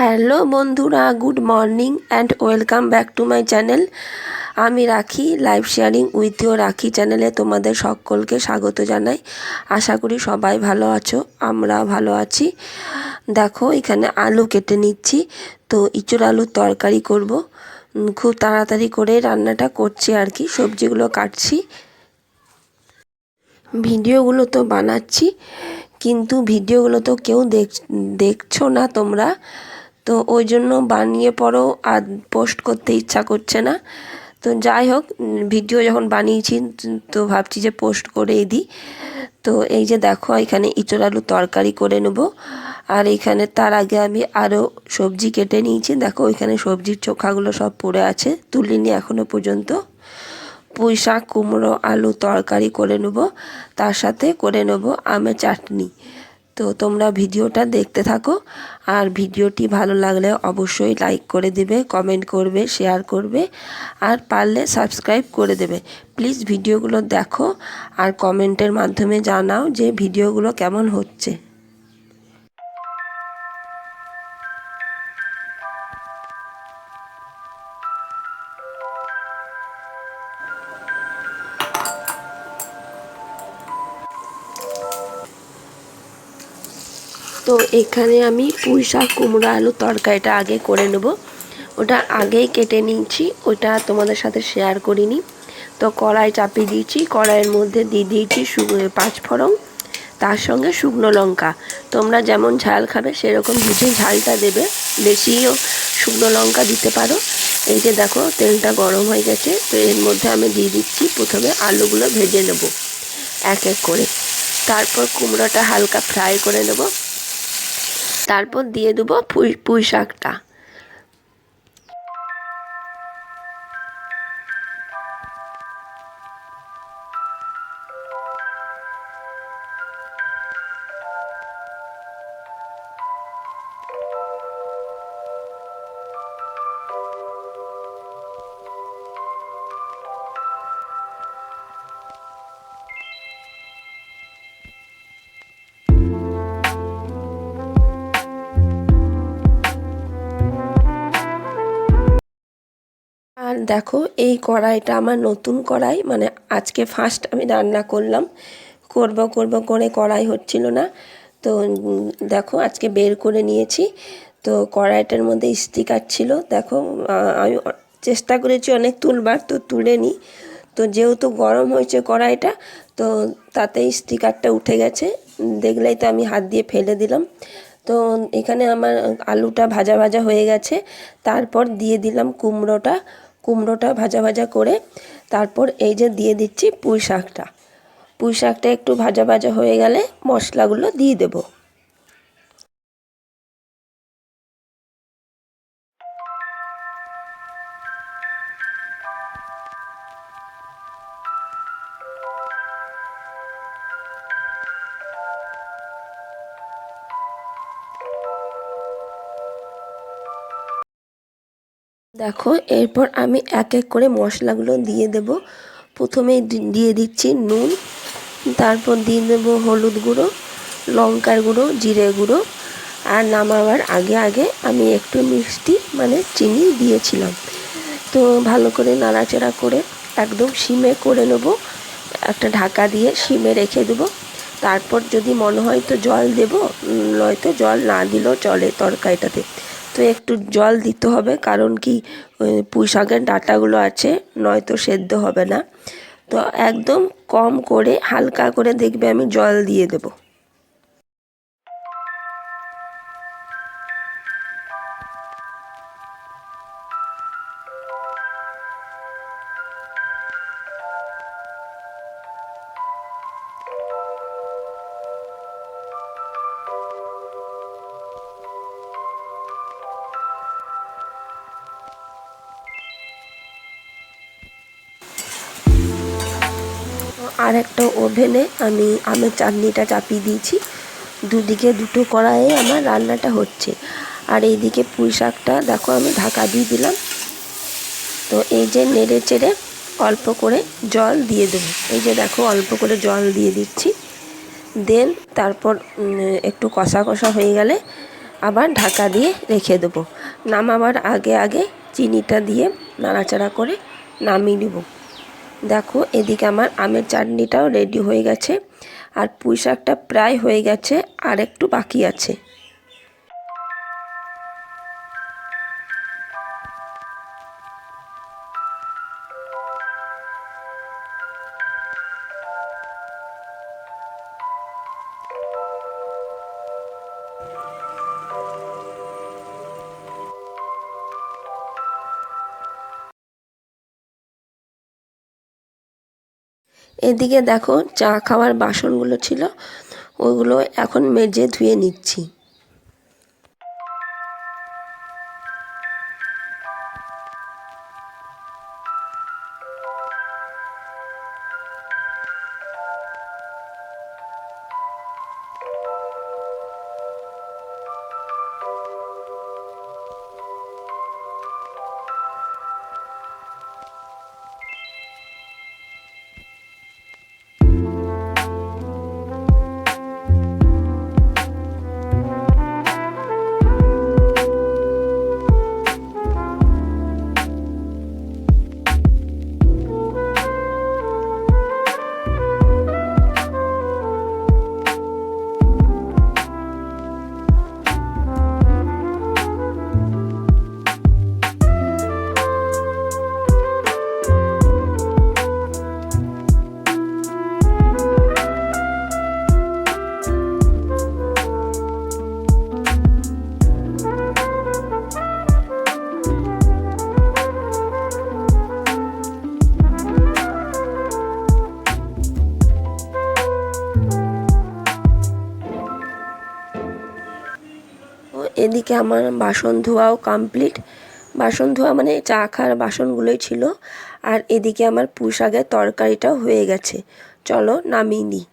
Hello বন্ধুরা, good morning and welcome back to my channel. আমি Rakhi, live sharing with you রাখি চ্যানেলে তোমাদের সকলকে স্বাগত জানাই। আশা করি সবাই ভালো আছো আমরা ভালো আছি। দেখো, এখানে আলু কেটে নিচ্ছি। তো ইঁচড় আলুর তরকারি করব। খুব তাড়াতাড়ি করে রান্নাটা করছি আর কি। সবজিগুলো কাটছি। ভিডিওগুলো তো বানাচ্ছি, কিন্তু ভিডিওগুলো তো কেউ দেখ, দেখছ না তোমরা। তো ওই জন্য বানিয়ে পরেও আর পোস্ট করতে ইচ্ছা করছে না। তো যাই হোক ভিডিও যখন বানিয়েছি তো ভাবছি যে পোস্ট করেই দিই। তো এই যে দেখো, এখানে ইঁচড় আলু তরকারি করে নেব। আর এখানে তার আগে আমি আরও সবজি কেটে নিয়েছি। দেখো, ওইখানে সবজির চোখাগুলো সব পড়ে আছে, তুলিনি এখনও পর্যন্ত। পুঁই শাক, কুমড়ো আলু তরকারি করে নেব, তার সাথে করে নেব আমের চাটনি। তো তোমরা ভিডিওটা দেখতে থাকো। আর ভিডিওটি ভালো লাগলে অবশ্যই লাইক করে দেবে কমেন্ট করবে শেয়ার করবে, আর পারলে সাবস্ক্রাইব করে দেবে। প্লিজ ভিডিওগুলো দেখো আর কমেন্টের মাধ্যমে জানাও যে ভিডিওগুলো কেমন হচ্ছে। তো এখানে আমি পুঁই শাক, কুমড়ো, আলু তরকারিটা আগে করে নেব। ওটা আগেই কেটে নিয়েছি, ওটা তোমাদের সাথে শেয়ার করিনি। তো কড়াই চাপিয়ে দিয়েছি, কড়াইয়ের মধ্যে দিয়ে দিয়েছি শু- পাঁচ ফোড়ন, তার সঙ্গে শুকনো লঙ্কা। তোমরা যেমন ঝাল খাবে, সেরকম বুঝে ঝালটা দেবে। বেশিও শুকনো লঙ্কা দিতে পারো। এই যে দেখো, তেলটা গরম হয়ে গেছে, তো এর মধ্যে আমি দিয়ে দিচ্ছি প্রথমে আলুগুলো ভেজে নেব, এক এক করে। তারপর কুমড়োটা হালকা ফ্রাই করে নেব। তারপর দিয়ে দেবো পুঁই পুঁই শাকটা। আর দেখো, এই কড়াইটা আমার নতুন কড়াই মানে আজকে ফার্স্ট আমি রান্না করলাম। করব করব করে কড়াই হচ্ছিল না। তো দেখো, আজকে বের করে নিয়েছি। তো কড়াইটার মধ্যে স্টিকার ছিল। দেখো আমি চেষ্টা করেছি অনেক তুলবার, তো তুলে নিই তো যেহেতু গরম হয়েছে কড়াইটা, তো তাতে স্টিকারটা উঠে গেছে। দেখলেই তো আমি হাত দিয়ে ফেলে দিলাম। তো এখানে আমার আলুটা ভাজা ভাজা হয়ে গেছে। তারপর দিয়ে দিলাম কুমড়োটা। কুমড়োটা ভাজা ভাজা করে তারপর এই যে দিয়ে দিচ্ছি পুঁই শাকটা। পুঁই শাকটা একটু ভাজা ভাজা হয়ে গেলে মশলাগুলো দিয়ে দেবো। দেখো, এরপর আমি এক এক করে মশলাগুলো দিয়ে দেব। প্রথমে দিয়ে দিচ্ছি নুন, তারপর দিয়ে দেব হলুদ গুঁড়ো, লঙ্কার গুঁড়ো, জিরে গুঁড়ো। আর নামাবার আগে আগে আমি একটু মিষ্টি মানে চিনি দিয়েছিলাম। তো ভালো করে নাড়াচাড়া করে একদম সিমে করে নেব। একটা ঢাকা দিয়ে সিমে রেখে দেবো। তারপর যদি মনে হয় তো জল দেবো নয়তো জল না দিলেও চলে তরকারিটাতে। তো একটু জল দিতে হবে, কারণ কি পুঁই শাকের ডাঁটাগুলো আছে, নয়তো সেদ্ধ হবে না। তো একদম কম করে, হালকা করে দেখবে আমি জল দিয়ে দেবো। আর একটা ওভেনে আমি আমের চাটনিটা চাপিয়ে দিয়েছি। দুদিকে দুটো কড়াইয়ে আমার রান্নাটা হচ্ছে। আর এইদিকে পুঁই শাকটা দেখো আমি ঢাকা দিয়ে দিলাম। তো এই যে নেড়ে চেড়ে অল্প করে জল দিয়ে দেবো। এই যে দেখো অল্প করে জল দিয়ে দিচ্ছি। দেন তারপর একটু কষা কষা হয়ে গেলে আবার ঢাকা দিয়ে রেখে দেবো। নামাবার আগে আগে চিনিটা দিয়ে নাড়াচাড়া করে নামিয়ে নেব। দেখো, এদিকে আমার আমের চাটনিটাও রেডি হয়ে গেছে। আর পুঁই শাকটা প্রায় হয়ে গেছে, আর একটু বাকি আছে। এদিকে দেখো চা খাওয়ার বাসনগুলো ছিল ওগুলো এখন মেজে ধুয়ে নিচ্ছি। এদিকে আমার বাসন ধোয়াও কমপ্লিট বাসন ধোয়া মানে চা খাওয়ার বাসনগুলোই ছিল। আর এদিকে আমার পুঁই শাকের তরকারিটাও হয়ে গেছে। চলো নামিয়ে নিই।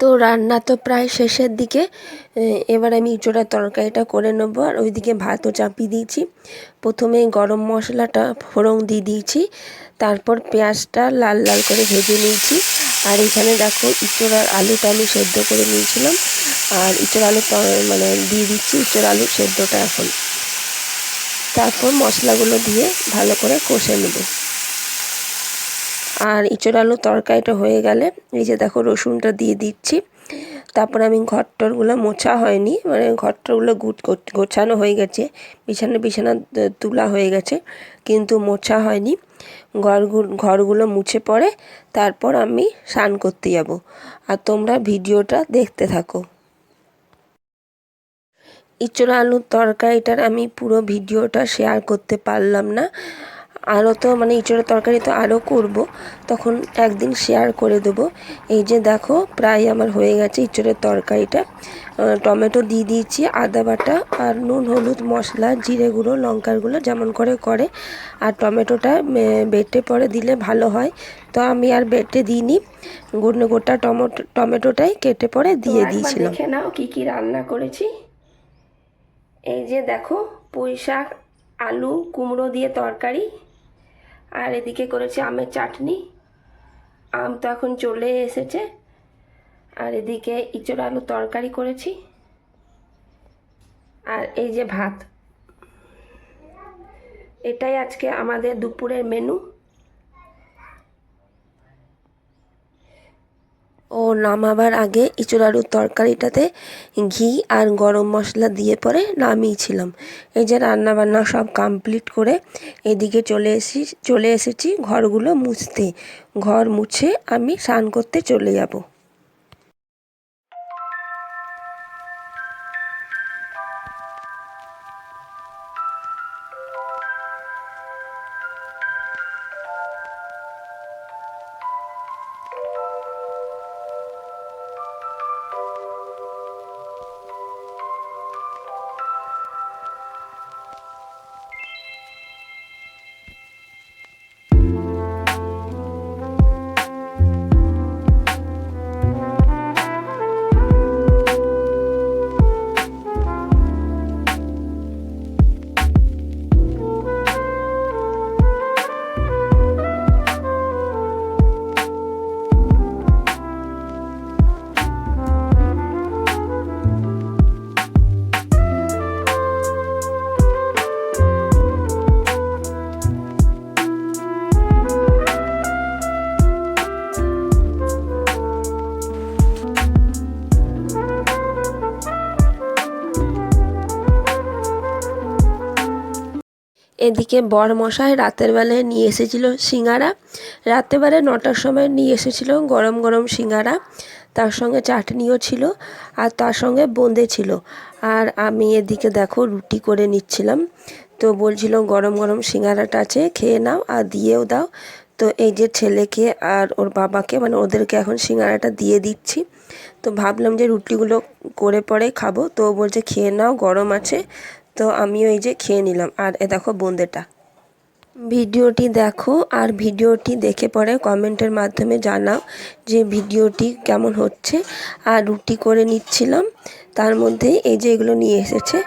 তো রান্না তো প্রায় শেষের দিকে এবার আমি ইঁচড়ার তরকারিটা করে নেব। আর ওইদিকে ভাতও চাপিয়ে দিয়েছি। প্রথমে গরম মশলাটা ফোড়ন দিয়ে দিয়েছি। তারপর পেঁয়াজটা লাল লাল করে ভেজে নিয়েছি। আর এখানে দেখো ইঁচড়ার আলুটা আমি সেদ্ধ করে নিয়েছিলাম। আর ইঁচড় আলু মানে দিয়ে দিচ্ছি ইঁচড় আলু সেদ্ধটা এখন। তারপর মশলাগুলো দিয়ে ভালো করে কষে নেব। আর ইঁচড় আলু তরকারিটা হয়ে গেলে এই যে দেখো রসুনটা দিয়ে দিচ্ছি। তারপর আমি ঘরটরগুলো মোছা হয়নি মানে ঘরটরগুলো গুট গোছানো হয়ে গেছে, বিছানা বিছানা তোলা হয়ে গেছে, কিন্তু মোছা হয়নি। ঘরগুলো ঘরগুলো মুছে পড়ে তারপর আমি স্নান করতে যাব। আর তোমরা ভিডিওটা দেখতে থাকো। ইঁচড় আলুর তরকারিটার আমি পুরো ভিডিওটা শেয়ার করতে পারলাম না। আরও তো মানে ইঁচড়ের তরকারি তো আরও করব তখন একদিন শেয়ার করে দেবো। এই যে দেখো প্রায় আমার হয়ে গেছে ইঁচড়ের তরকারিটা। টমেটো দিয়ে দিয়েছি আদা বাটা আর নুন হলুদ মশলা জিরে গুঁড়ো লঙ্কার গুঁড়ো যেমন করে করে। আর টমেটোটা বেটে পরে দিলে ভালো হয়। তো আমি আর বেটে দিইনি গুড়নে গোটা টমেটো টমেটোটাই কেটে পরে দিয়ে দিয়েছিলাম। দেখে নাও কী কী রান্না করেছি। এই যে দেখো পুঁই শাক আলু কুমড়ো দিয়ে তরকারি। আর এদিকে করেছি আমের চাটনি। আম তো এখন চলে এসেছে। আর এদিকে ইঁচড় আলু তরকারি করেছি। আর এই যে ভাত। এটাই আজকে আমাদের দুপুরের মেনু। ও নামাবার আগে ইঁচড় আলুর তরকারিটাতে ঘি আর গরম মশলা দিয়ে পরে নামিয়েছিলাম। এই যে রান্না বান্না সব কমপ্লিট করে এদিকে চলে এসি, চলে এসেছি ঘরগুলো মুছতে। ঘর মুছে আমি স্নান করতে চলে যাব। এদিকে বরমশাই রাতের বেলায় নিয়ে এসেছিল সিঙ্গারা। রাতের বেলায় নটার সময় নিয়ে এসেছিল গরম গরম সিঙ্গারা। তার সঙ্গে চাটনিও ছিল আর তার সঙ্গে বোঁদে ছিল। আর আমি এদিকে দেখো রুটি করে নিচ্ছিলাম। তো বলছিল গরম গরম সিঙ্গারাটা আছে, খেয়ে নাও আর দিয়েও দাও। তো এই যে ছেলেকে আর ওর বাবাকে মানে ওদেরকে এখন সিঙ্গারাটা দিয়ে দিচ্ছি। তো ভাবলাম যে রুটিগুলো করে পরে খাব। তো বলছে, খেয়ে নাও, গরম আছে। তো আমিও এই যে খেয়ে নিলাম। আর এ দেখো বোঁদেটা ভিডিওটি দেখো আর ভিডিওটি দেখে পরে কমেন্টের মাধ্যমে জানাও যে ভিডিওটি কেমন হচ্ছে। আর রুটি করে নিচ্ছিলাম। তার মধ্যে এই যে এগুলো নিয়ে এসেছে।